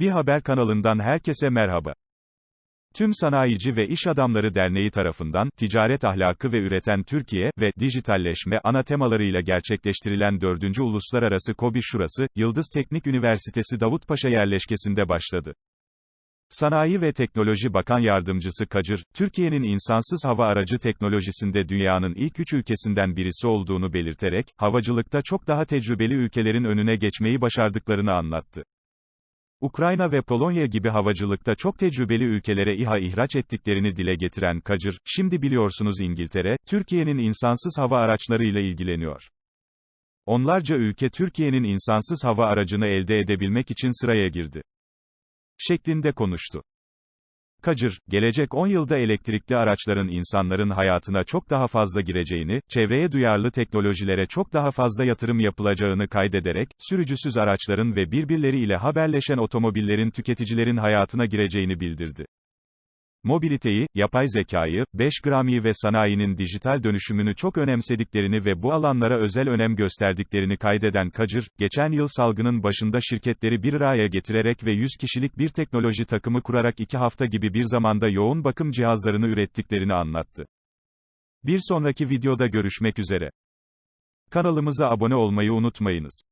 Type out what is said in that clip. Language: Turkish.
Bir Haber kanalından herkese merhaba. Tüm Sanayici ve İş Adamları Derneği tarafından, ticaret ahlakı ve üreten Türkiye ve dijitalleşme ana temalarıyla gerçekleştirilen 4. Uluslararası KOBİ Şurası, Yıldız Teknik Üniversitesi Davutpaşa yerleşkesinde başladı. Sanayi ve Teknoloji Bakan Yardımcısı Kacır, Türkiye'nin insansız hava aracı teknolojisinde dünyanın ilk üç ülkesinden birisi olduğunu belirterek, havacılıkta çok daha tecrübeli ülkelerin önüne geçmeyi başardıklarını anlattı. Ukrayna ve Polonya gibi havacılıkta çok tecrübeli ülkelere İHA ihraç ettiklerini dile getiren Kacır, şimdi biliyorsunuz İngiltere, Türkiye'nin insansız hava araçlarıyla ilgileniyor. Onlarca ülke Türkiye'nin insansız hava aracını elde edebilmek için sıraya girdi. Şeklinde konuştu. Kacır, gelecek 10 yılda elektrikli araçların insanların hayatına çok daha fazla gireceğini, çevreye duyarlı teknolojilere çok daha fazla yatırım yapılacağını kaydederek, sürücüsüz araçların ve birbirleriyle haberleşen otomobillerin tüketicilerin hayatına gireceğini bildirdi. Mobiliteyi, yapay zekayı, 5 grami ve sanayinin dijital dönüşümünü çok önemsediklerini ve bu alanlara özel önem gösterdiklerini kaydeden Kacır, geçen yıl salgının başında şirketleri bir araya getirerek ve 100 kişilik bir teknoloji takımı kurarak 2 hafta gibi bir zamanda yoğun bakım cihazlarını ürettiklerini anlattı. Bir sonraki videoda görüşmek üzere. Kanalımıza abone olmayı unutmayınız.